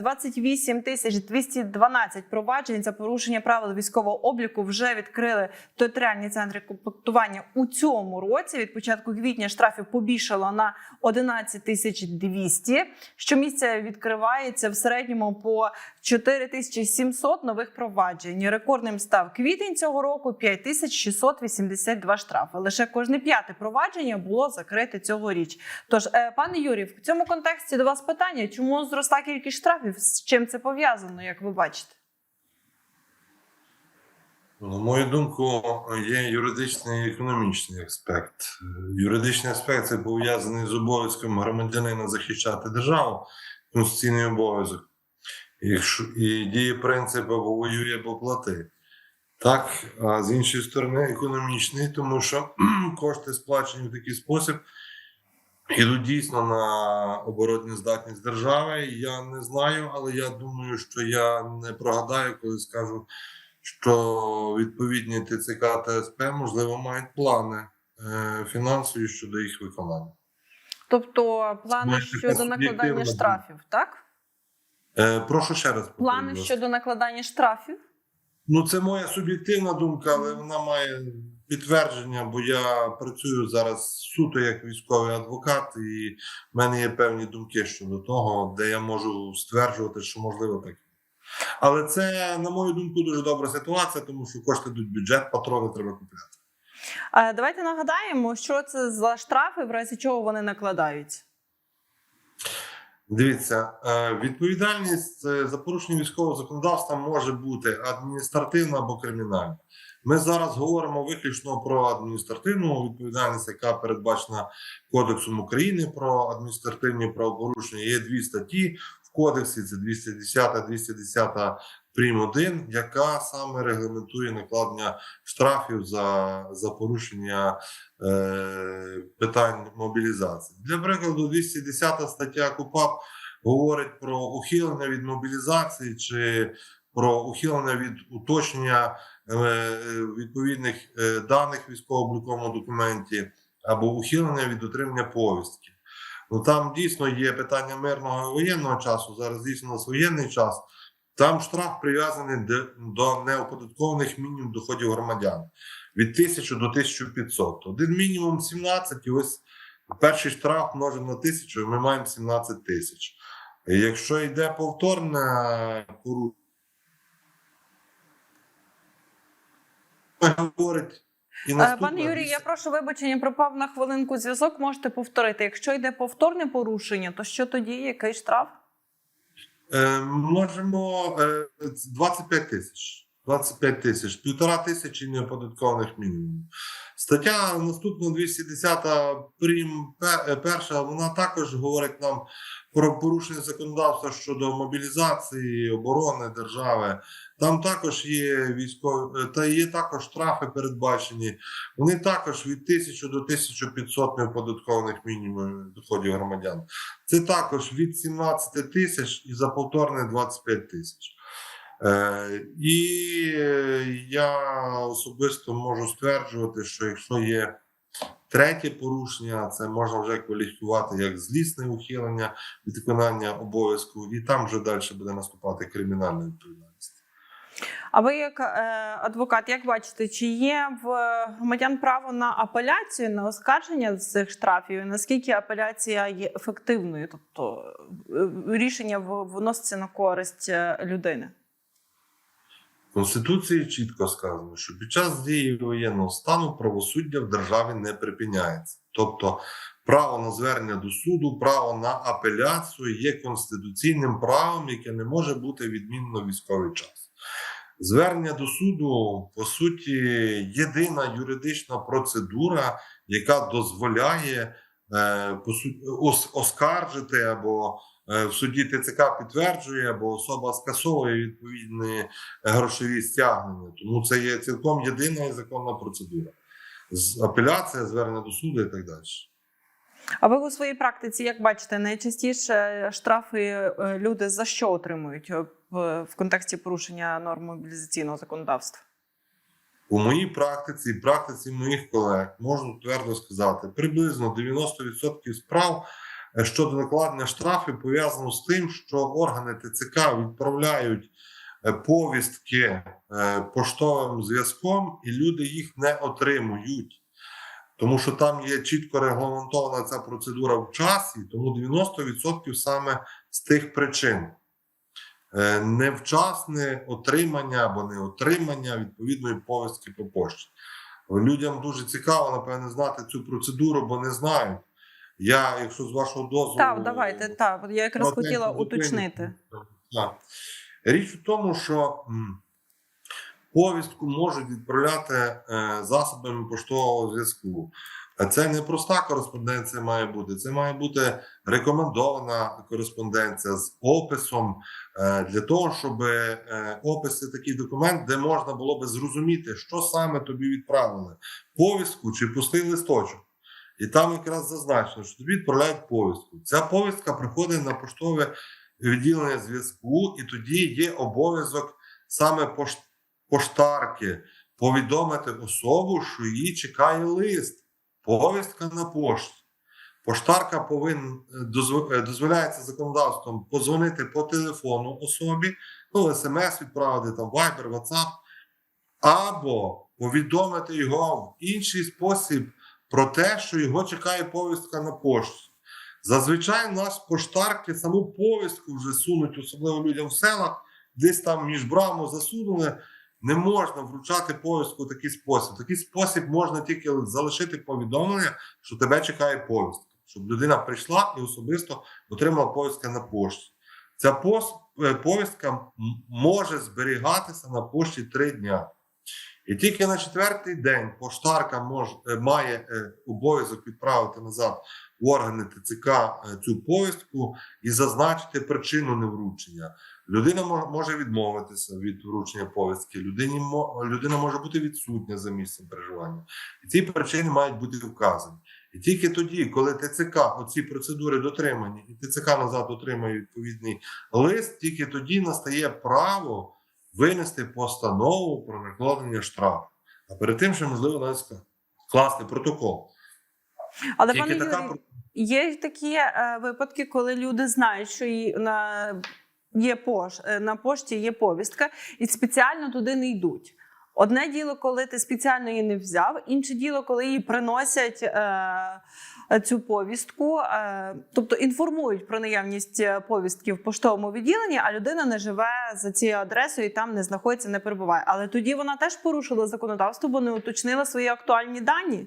28 тисяч 212 проваджень за порушення правил військового обліку вже відкрили територіальні центри комплектування у цьому році. Від початку квітня штрафів побільшало на 11 тисяч 200. Щомісяця відкривається в середньому по 4700 нових проваджень. Рекордним став квітень цього року 5682 штрафи. Лише кожне п'яте провадження було закрите цьогоріч. Тож, е, пане Юрій, в цьому контексті до вас питання: чому зросла кількість штрафів? З чим це пов'язано, як ви бачите? На мою думку, є юридичний і економічний аспект. Юридичний аспект це пов'язаний з обов'язком громадянина захищати державу, конституційний обов'язок. І діє принцип або воює, або плати. Так, а з іншої сторони, економічний, тому що кошти сплачені в такий спосіб ідуть дійсно на оборотну здатність держави. Я не знаю, але я думаю, що я не прогадаю, коли скажу, що відповідні ТЦК та СП, можливо, мають плани е, фінансові щодо їх виконання. Тобто плани щодо накладання штрафів, так? Е, Прошу ще раз. Плани щодо накладання штрафів. Ну, це моя суб'єктивна думка, але вона має підтвердження, бо я працюю зараз суто як військовий адвокат, і в мене є певні думки щодо того, де я можу стверджувати, що можливо таке. Але це, на мою думку, дуже добра ситуація, тому що кошти йдуть в бюджет, патрони треба купляти. Е, Давайте нагадаємо, що це за штрафи, в разі чого вони накладаються. Дивіться, е, відповідальність е, за порушення військового законодавства може бути адміністративна або кримінальна. Ми зараз говоримо виключно про адміністративну відповідальність, яка передбачена Кодексом України про адміністративні правопорушення. Є дві статті в кодексі: це 210, 210 прим. 1, яка саме регламентує накладення штрафів за, за порушення е, питань мобілізації. Для прикладу, 210 стаття КУПАП говорить про ухилення від мобілізації чи про ухилення від уточнення е, відповідних е, даних військово-обліковому документі або ухилення від отримання повістки. Ну там дійсно є питання мирного і воєнного часу. Зараз дійсно у нас воєнний час. Там штраф прив'язаний до неоподаткованих мінімум доходів громадян від 1000 до 1500. Один мінімум 17, і ось перший штраф множимо на 1000, і ми маємо 17 тисяч. Якщо йде повторне порушення, говорить і Е, наступна Пане Юрію, я прошу вибачення, пропав на хвилинку зв'язок. Можете повторити. Якщо йде повторне порушення, то що тоді? Який штраф? Е, можемо е, 25 тисяч. 25 тисяч, півтора тисячі неоподаткованих мінімумів. Стаття наступна 210 прим. е, перша, вона також говорить нам про порушення законодавства щодо мобілізації, оборони держави. Там також є військові, е, та є також штрафи передбачені. Вони також від 1000 до 1500 неоподаткованих мінімумів доходів громадян. Це також від 17 тисяч і за повторне 25 тисяч. Е, і е, я особисто можу стверджувати, що якщо є третє порушення, це можна вже кваліфікувати як злісне ухилення від виконання обов'язку, і там вже далі буде наступати кримінальна відповідальність. А ви, як е, адвокат, як бачите, чи є в громадян право на апеляцію, на оскарження цих штрафів? Наскільки апеляція є ефективною? Тобто е, рішення вноситься на користь е, людини? В Конституції чітко сказано, що під час дії воєнного стану правосуддя в державі не припиняється. Тобто право на звернення до суду, право на апеляцію є конституційним правом, яке не може бути відмінено військовий час. Звернення до суду, по суті, єдина юридична процедура, яка дозволяє е, по суті, ос- оскаржити або е, в суді ТЦК підтверджує, або особа скасовує відповідні грошові стягнення. Тому це є цілком єдина і законна процедура. З апеляція, звернення до суду і так далі. А ви у своїй практиці як бачите, найчастіше штрафи е, люди за що отримують в, в контексті порушення норм мобілізаційного законодавства? У моїй практиці і практиці моїх колег можу твердо сказати, приблизно 90% справ е, щодо накладення штрафів пов'язано з тим, що органи ТЦК відправляють е, повістки е, поштовим зв'язком, і люди їх не отримують. Тому що там є чітко регламентована ця процедура в часі, тому 90% саме з тих причин. Е, Невчасне отримання або неотримання відповідної повістки по пошті. Людям дуже цікаво, напевне, знати цю процедуру, бо не знають. Я, якщо з вашого дозволу. Так, давайте так. Я якраз хотіла уточнити. Так. Річ у тому, що повістку можуть відправляти е, засобами поштового зв'язку. Це не проста кореспонденція має бути. Це має бути рекомендована кореспонденція з описом е, для того, щоб е, опис це такий документ, де можна було би зрозуміти, що саме тобі відправили: повістку чи пустий листочок. І там якраз зазначено, що тобі відправляють повістку. Ця повістка приходить на поштове відділення зв'язку, і тоді є обов'язок саме пош- поштарки повідомити особу, що її чекає лист, повістка на пошті. Поштарка повинен е, дозволяється законодавством позвонити по телефону особі, ну, смс відправити, там Viber, WhatsApp, або повідомити його в інший спосіб про те, що його чекає повістка на пошті. Зазвичай у нас поштарки саму повістку вже сунуть, особливо людям в селах, десь там між браму засунули. Не можна вручати повістку в такий спосіб. В такий спосіб можна тільки залишити повідомлення, що тебе чекає повістка, щоб людина прийшла і особисто отримала повістка на пошті. Ця е, повістка може зберігатися на пошті три дня. І тільки на четвертий день поштарка мож, е, має е, обов'язок відправити назад в органи ТЦК цю повістку і зазначити причину невручення. Людина може відмовитися від вручення повістки, людині людина може бути відсутня за місцем проживання. І ці причини мають бути вказані. І тільки тоді, коли ТЦК оці процедури дотримані, і ТЦК назад отримає відповідний лист, тільки тоді настає право винести постанову про накладення штрафу. А перед тим, ще можливо навіть скласти протокол. Але Тільки пане така Юрій, є такі е, випадки, коли люди знають, що на є пош, е, на пошті є повістка, і спеціально туди не йдуть. Одне діло, коли ти спеціально її не взяв, інше діло, коли їй приносять е, цю повістку, е, тобто інформують про наявність е, повістки в поштовому відділенні, а людина не живе за цією адресою і там не знаходиться, не перебуває. Але тоді вона теж порушила законодавство, бо не уточнила свої актуальні дані.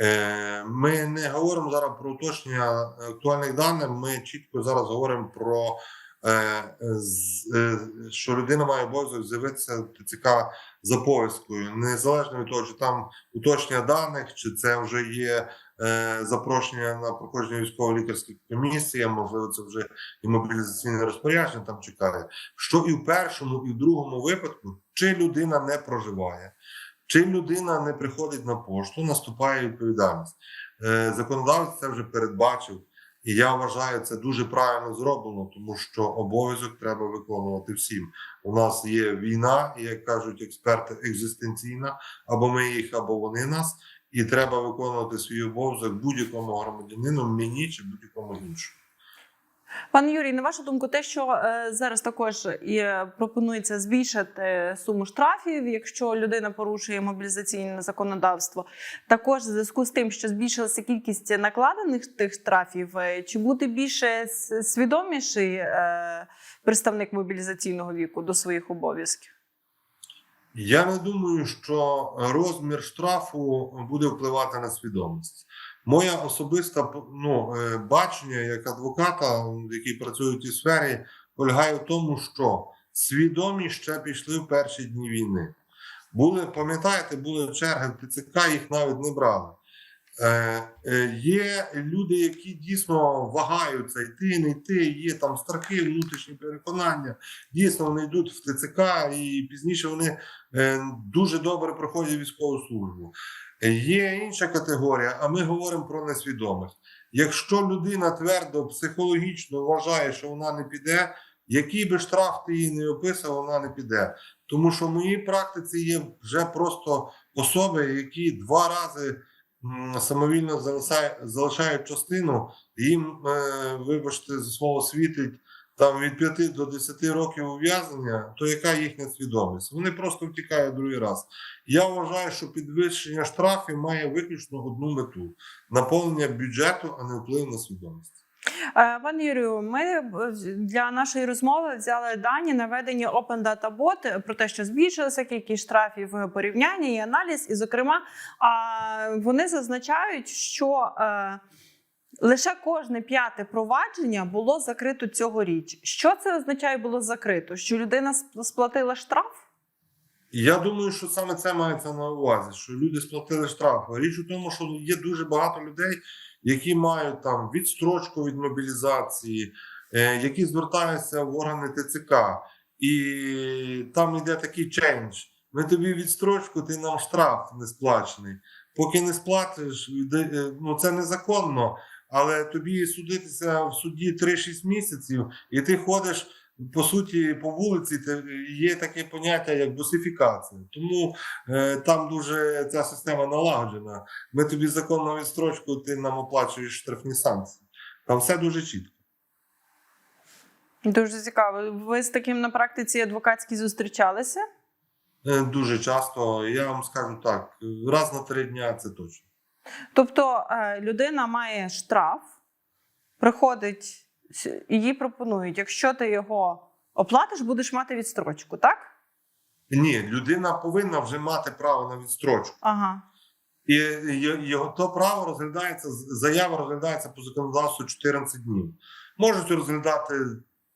Е, Ми не говоримо зараз про уточнення актуальних даних. Ми чітко зараз говоримо про що людина має обов'язок з'явитися ТЦК за повісткою, незалежно від того, чи там уточнення даних, чи це вже є е, запрошення на проходження військово-лікарських комісій, можливо, це вже і мобілізаційне розпорядження там чекає. Що і в першому, і в другому випадку, чи людина не проживає. Чим людина не приходить на пошту, наступає відповідальність. Е, Законодавець це вже передбачив, і я вважаю, це дуже правильно зроблено, тому що обов'язок треба виконувати всім. У нас є війна, як кажуть експерти, екзистенційна, або ми їх, або вони нас, і треба виконувати свій обов'язок будь-якому громадянину, мені чи будь-якому іншому. Пане Юрій, на вашу думку, те, що е, зараз також і е, пропонується збільшити суму штрафів, якщо людина порушує мобілізаційне законодавство, також в зв'язку з тим, що збільшилася кількість накладених тих штрафів, е, чи буде більше свідоміший представник мобілізаційного віку до своїх обов'язків? Я не думаю, що розмір штрафу буде впливати на свідомість. Моя особиста ну, е, бачення як адвоката, який працює в цій сфері, полягає в тому, що свідомі ще пішли в перші дні війни. Були, пам'ятаєте, були черги в ТЦК, їх навіть не брали. Е, е, є люди, які дійсно вагаються йти, не йти, є там страхи, внутрішні переконання. Дійсно, вони йдуть в ТЦК, і пізніше вони е, дуже добре проходять військову службу. Є інша категорія, а ми говоримо про несвідомих. Якщо людина твердо психологічно вважає, що вона не піде, який би штраф ти їй не описав, вона не піде. Тому що в моїй практиці є вже просто особи, які два рази самовільно залишають частину, їм, е, вибачте, за слово світить там від 5 до 10 років ув'язнення, то яка їхня свідомість? Вони просто втікають другий раз. Я вважаю, що підвищення штрафів має виключно одну мету наповнення бюджету, а не вплив на свідомість. Е, Пане Юрію, ми е, для нашої розмови взяли дані наведені Open Data Bot про те, що збільшилася кількість штрафів е, порівняння і аналіз. І, зокрема, вони зазначають, що лише кожне п'яте провадження було закрито цьогоріч. Що це означає було закрито? Що людина сп- сплатила штраф? Я думаю, що саме це мається на увазі, що люди сплатили штраф. Річ у тому, що є дуже багато людей, які мають там відстрочку від мобілізації, е, які звертаються в органи ТЦК, і там йде такий чендж. Ми тобі відстрочку, ти нам штраф не сплачений. Поки не сплатиш, е, ну це незаконно, але тобі судитися в суді 3-6 місяців, і ти ходиш по суті, по вулиці є таке поняття як бусифікація. Тому е, там дуже ця система налагоджена. Ми тобі законну відстрочку, ти нам оплачуєш штрафні санкції. Там все дуже чітко. Дуже цікаво. Ви з таким на практиці адвокатській зустрічалися? Е, дуже часто, я вам скажу так, раз на три дня це точно. Тобто е, людина має штраф, приходить, їй пропонують, якщо ти його оплатиш, будеш мати відстрочку, так? Ні, людина повинна вже мати право на відстрочку. Ага. І його то право розглядається, заява розглядається по законодавству 14 днів. Можуть розглядати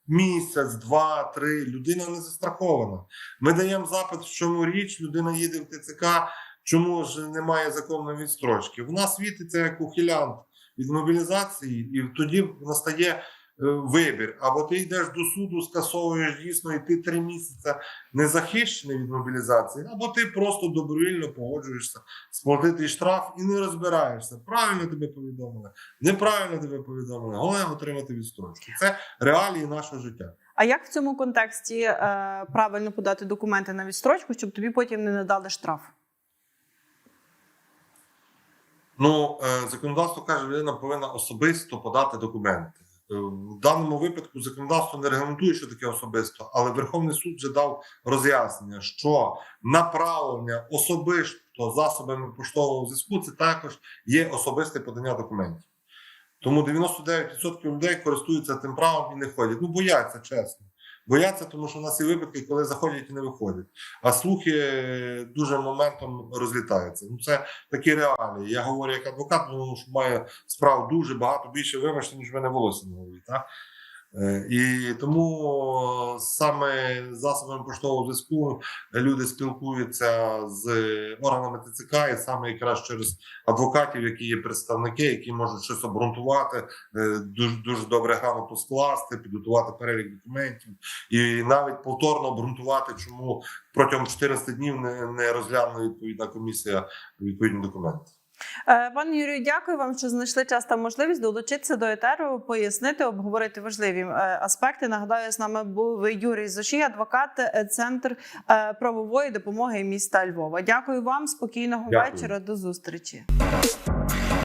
місяць, два, три. Людина не застрахована. Ми даємо запит, в чому річ, людина їде в ТЦК, чому ж немає законної відстрочки. Вона світиться як ухилянт від мобілізації, і тоді настає. е, Вибір, або ти йдеш до суду, скасовуєш дійсно, і ти три місяці не захищений від мобілізації, або ти просто добровільно погоджуєшся сплатити штраф і не розбираєшся. Правильно тебе повідомили, неправильно тебе повідомили. Головне отримати відстрочку. Це реалії нашого життя. А як в цьому контексті е, правильно подати документи на відстрочку, щоб тобі потім не надали штраф? Ну, е, законодавство каже, людина повинна особисто подати документи. Е, В даному випадку законодавство не регламентує, що таке особисто, але Верховний суд вже дав роз'яснення, що направлення особисто засобами поштового зв'язку це також є особисте подання документів. Тому 99% людей користуються тим правом і не ходять. Ну, бояться, чесно. Бояться, тому що в нас є випадки, коли заходять і не виходять. А слухи е, дуже моментом розлітаються. Ну, це такі реалії. Я говорю як адвокат, тому що маю справ дуже багато більше вибачте, ніж мене волосся на голові. Так? Е, І тому саме засобами поштового зв'язку люди спілкуються з органами ТЦК, і саме якраз через адвокатів, які є представники, які можуть щось обґрунтувати, е, дуже дуже добре грамоту скласти, підготувати перелік документів і навіть повторно обґрунтувати, чому протягом 14 днів не розглянула відповідна комісія відповідні документи. Е, Пане Юрію, дякую вам, що знайшли час та можливість долучитися до етеру, пояснити, обговорити важливі е, аспекти. Нагадаю, з нами був Юрій Зошій, адвокат, е, центр правової допомоги міста Львова. Дякую вам, спокійного Дякую. вечора. До зустрічі.